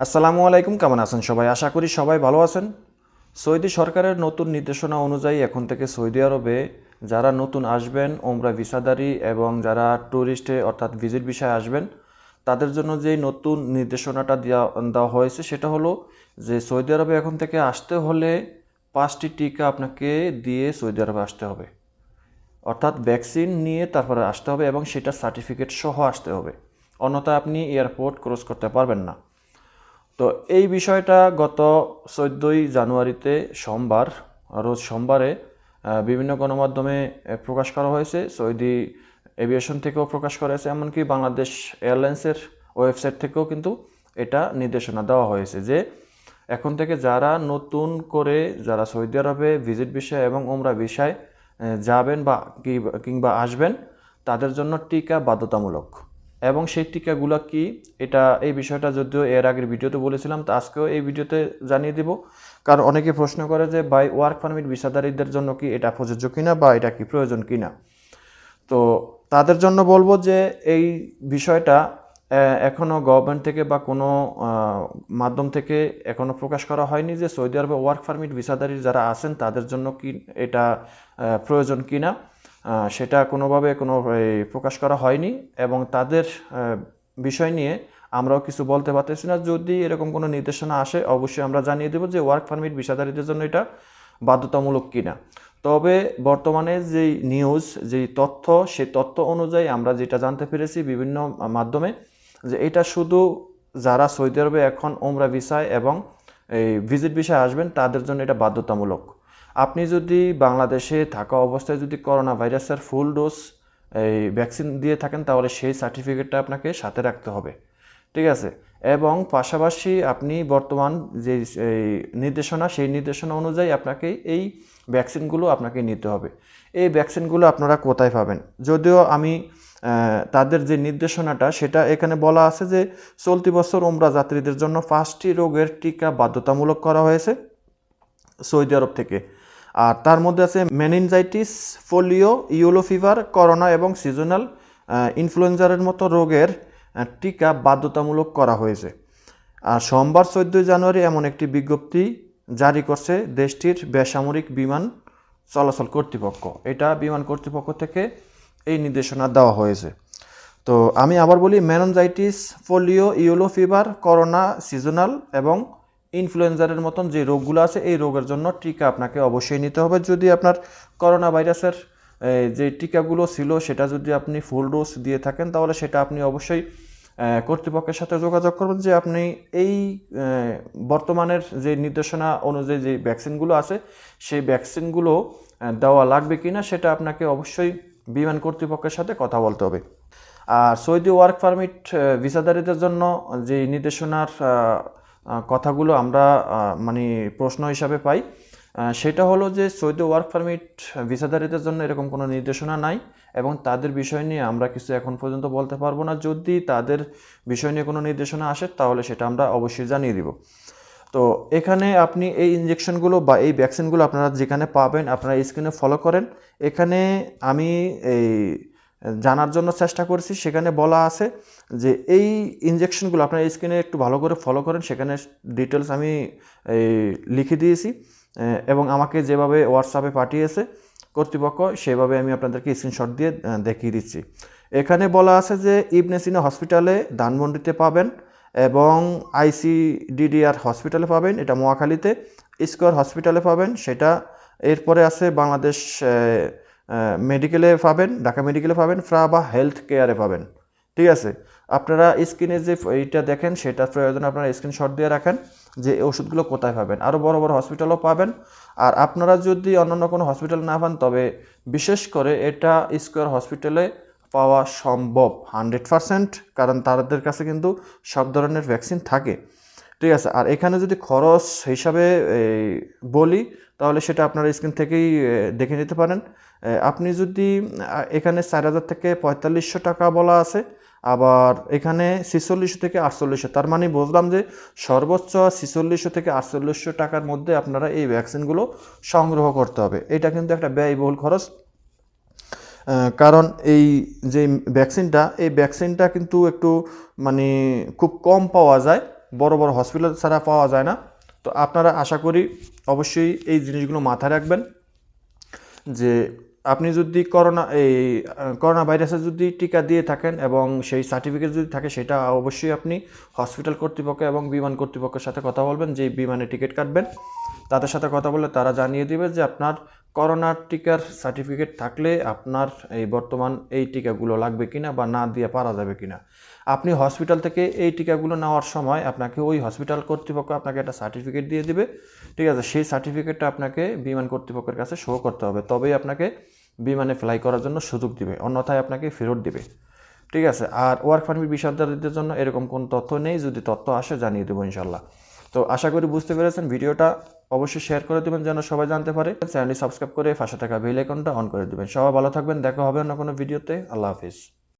আসসালামু আলাইকুম, কেমন আছেন সবাই? আশা করি সবাই ভালো আছেন। সৌদি সরকারের নতুন নির্দেশনা অনুযায়ী এখন থেকে সৌদি আরবে যারা নতুন আসবেন ওমরা ভিসাদারি এবং যারা ট্যুরিস্টে অর্থাৎ ভিজিট বিষয়ে আসবেন, তাদের জন্য যে নতুন নির্দেশনাটা দেওয়া দেওয়া হয়েছে সেটা হলো যে সৌদি আরবে এখন থেকে আসতে হলে পাঁচটি টিকা আপনাকে দিয়ে সৌদি আরবে আসতে হবে। অর্থাৎ ভ্যাকসিন নিয়ে তারপরে আসতে হবে এবং সেটার সার্টিফিকেট সহ আসতে হবে। অন্যথায় আপনি এয়ারপোর্ট ক্রস করতে পারবেন না। তো এই বিষয়টা গত চোদ্দোই জানুয়ারিতে সোমবার, রোজ সোমবারে বিভিন্ন গণমাধ্যমে প্রকাশ করা হয়েছে। সৌদি এভিয়েশন থেকেও প্রকাশ করা হয়েছে, এমনকি বাংলাদেশ এয়ারলাইন্সের ওয়েবসাইট থেকেও কিন্তু এটা নির্দেশনা দেওয়া হয়েছে যে, এখন থেকে যারা নতুন করে যারা সৌদি আরবে ভিজিট বিষয় এবং ওমরা বিষয় যাবেন বা কিংবা আসবেন, তাদের জন্য টিকা বাধ্যতামূলক। এবং সেই টিকাগুলো কি? এটা এই বিষয়টা যদিও এর আগের ভিডিওতে বলেছিলাম, তো আজকেও এই ভিডিওতে জানিয়ে দিব। কারণ অনেকে প্রশ্ন করে যে বাই ওয়ার্ক পারমিট ভিসাদারীদের জন্য কি এটা প্রযোজ্য কিনা বা এটা কি প্রয়োজন কিনা? তো তাদের জন্য বলব যে, এই বিষয়টা এখনও গভর্নমেন্ট থেকে বা কোনো মাধ্যম থেকে এখনও প্রকাশ করা হয়নি যে, সৌদি আরবে ওয়ার্ক পারমিট ভিসাদারি যারা আছেন, তাদের জন্য কি এটা প্রয়োজন কিনা। সেটা কোনোভাবে কোনো প্রকাশ করা হয়নি এবং তাদের বিষয় নিয়ে আমরাও কিছু বলতে পারতেছি না। যদি এরকম কোনো নির্দেশনা আসে, অবশ্যই আমরা জানিয়ে দেবো যে ওয়ার্ক পারমিট ভিসাদারীদের জন্য এটা বাধ্যতামূলক কিনা। তবে বর্তমানে যেই নিউজ, যেই তথ্য, সেই তথ্য অনুযায়ী আমরা যেটা জানতে পেরেছি বিভিন্ন মাধ্যমে, যে এটা শুধু যারা সৌদি আরবে এখন ওমরা ভিসায় এবং এই ভিজিট ভিসায় আসবেন, তাদের জন্য এটা বাধ্যতামূলক। আপনি যদি বাংলাদেশে থাকা অবস্থায় যদি করোনা ভাইরাসের ফুল ডোজ, এই ভ্যাকসিন দিয়ে থাকেন, তাহলে সেই সার্টিফিকেটটা আপনাকে সাথে রাখতে হবে। ঠিক আছে? এবং পাশাপাশি আপনি বর্তমান যে নির্দেশনা, সেই নির্দেশনা অনুযায়ী আপনাকে এই ভ্যাকসিনগুলো আপনাকে নিতে হবে। এই ভ্যাকসিনগুলো আপনারা কোথায় পাবেন? যদিও আমি তাদের যে নির্দেশনাটা, সেটা এখানে বলা আছে যে চলতি বছর ওমরা যাত্রীদের জন্য পাঁচটি রোগের টিকা বাধ্যতামূলক করা হয়েছে সৌদি আরব থেকে। আর তার মধ্যে আছে meningitis polio yellow fever corona এবং সিজনাল ইনফ্লুয়েঞ্জারের মতো রোগের টিকা বাধ্যতামূলক করা হয়েছে। আর সোমবার চোদ্দোই জানুয়ারি এমন একটি বিজ্ঞপ্তি জারি করছে দেশটির বেসামরিক বিমান চলাচল কর্তৃপক্ষ। এটা বিমান কর্তৃপক্ষ থেকে এই নির্দেশনা দেওয়া হয়েছে। তো আমি আবার বলি meningitis polio yellow fever corona seasonal এবং ইনফ্লুয়েঞ্জারের মতন যে রোগগুলো আছে, এই রোগের জন্য টিকা আপনাকে অবশ্যই নিতে হবে। যদি আপনার করোনা ভাইরাসের যে টিকাগুলো ছিল, সেটা যদি আপনি ফুল ডোজ দিয়ে থাকেন, তাহলে সেটা আপনি অবশ্যই কর্তৃপক্ষের সাথে যোগাযোগ করবেন যে আপনি এই বর্তমানের যে নির্দেশনা অনুযায়ী যে ভ্যাকসিনগুলো আছে, সেই ভ্যাকসিনগুলো দেওয়া লাগবে কিনা, সেটা আপনাকে অবশ্যই বিমান কর্তৃপক্ষের সাথে কথা বলতে হবে। আর সৌদি ওয়ার্ক পারমিট ভিসাদারীদের জন্য যে নির্দেশনার কথাগুলো আমরা মানে প্রশ্ন হিসাবে পাই। সেটা হলো যে সৌদি ওয়ার্ক পারমিট ভিসাদারীদের জন্য এরকম কোনো নির্দেশনা নাই এবং তাদের বিষয় নিয়ে আমরা কিছু এখন পর্যন্ত বলতে পারব না। যদি তাদের বিষয় নিয়ে কোনো নির্দেশনা আসে, তাহলে সেটা আমরা অবশ্যই জানিয়ে দিব। তো এখানে আপনি এই ইঞ্জেকশনগুলো বা এই ভ্যাকসিনগুলো আপনারা যেখানে পাবেন, আপনারা স্ক্রিনে ফলো করেন। এখানে আমি এই জানার জন্য চেষ্টা করছি। সেখানে বলা আছে যে এই ইঞ্জেকশনগুলো আপনারা স্ক্রিনে একটু ভালো করে ফলো করেন। সেখানে ডিটেলস আমি লিখে দিয়েছি। এবং আমাকে যেভাবে হোয়াটসঅ্যাপে পাঠিয়েছে কর্তৃপক্ষ, সেভাবে আমি আপনাদেরকে স্ক্রিনশট দিয়ে দেখিয়ে দিচ্ছি। এখানে বলা আছে যে ইবনে সিনা হসপিটালে ধানমন্ডিতে পাবেন এবং আইসিডিডিআর হসপিটালে পাবেন। এটা মোয়াখালীতে স্কোয়ার হসপিটালে পাবেন। সেটা এরপরে আছে বাংলাদেশ মেডিকেলে পাবেন, ঢাকা মেডিকেলে পাবেন, ফ্রা বা হেলথ কেয়ারে পাবেন। ঠিক আছে? আপনারা স্ক্রিনে যে এইটা দেখেন, সেটার প্রয়োজন আপনারা স্ক্রিনশট দিয়ে রাখেন যে ওষুধগুলো কোথায় পাবেন। আরও বড় বড় হসপিটালও পাবেন। আর আপনারা যদি অন্যান্য কোনো হসপিটাল না পান, তবে বিশেষ করে এটা স্কোয়ার হসপিটালে পাওয়া সম্ভব হান্ড্রেড পারসেন্ট কারণ তাদের কাছে কিন্তু সব ধরনের ভ্যাকসিন থাকে। ঠিক আছে, আর এখানে যদি খরচ হিসাবে বলি, তাহলে সেটা আপনারা স্ক্রিন থেকেই দেখে নিতে পারেন। আপনি যদি এখানে চার হাজার থেকে পঁয়তাল্লিশশো টাকা বলা আছে, আবার এখানে ছিচল্লিশশো থেকে আটচল্লিশশো, তার মানে বুঝলাম যে সর্বোচ্চ ছিচল্লিশশো থেকে আটচল্লিশশো টাকার মধ্যে আপনারা এই ভ্যাকসিনগুলো সংগ্রহ করতে হবে। এটা কিন্তু একটা ব্যয়বহুল খরচ। কারণ এই যে ভ্যাকসিনটা এই ভ্যাকসিনটা কিন্তু একটু মানে খুব কম পাওয়া যায়। বড় বড় হসপিটাল ছাড়া পাওয়া যায় না। তো আপনারা আশা করি অবশ্যই এই জিনিসগুলো মাথায় রাখবেন যে আপনি যদি করোনা, এই করোনা ভাইরাসের যদি টিকা দিয়ে থাকেন এবং সেই সার্টিফিকেট যদি থাকে সেটা অবশ্যই আপনি হসপিটাল কর্তৃপক্ষ এবং বিমান কর্তৃপক্ষের সাথে কথা বলবেন যে বিমানে টিকিট কাটবেন। তাদের সাথে কথা বলে তারা জানিয়ে দিবে যে আপনার করোনার টিকার সার্টিফিকেট থাকলে আপনার এই বর্তমান এই টিকাগুলো লাগবে কিনা বা না দিয়ে পারা যাবে কিনা। আপনি হসপিটাল থেকে এই টিকাগুলো নেওয়ার সময় আপনাকে ওই হসপিটাল কর্তৃপক্ষ আপনাকে একটা সার্টিফিকেট দিয়ে দিবে। ঠিক আছে, সেই সার্টিফিকেটটা আপনাকে বিমান কর্তৃপক্ষের কাছে শো করতে হবে। তবেই আপনাকে বিমানে ফ্লাই করার জন্য সুযোগ দিবে, অন্যথায় আপনাকে ফেরত দিবে। ঠিক আছে, আর ওয়ার্ক পারমিট বিষয়দারদের জন্য এরকম কোন তথ্য নেই। যদি তথ্য আসে জানিয়ে দেবো ইনশাল্লাহ। তো আশা করি বুঝতে পেরেছেন। ভিডিওটা অবশ্যই শেয়ার করে দেবেন যেন সবাই জানতে পারে। চ্যানেলটি সাবস্ক্রাইব করে পাশে থাকা বেল আইকনটা অন করে দেবেন। সবাই ভালো থাকবেন। দেখা হবে অন্য কোনো ভিডিওতে আল্লাহ হাফিজ।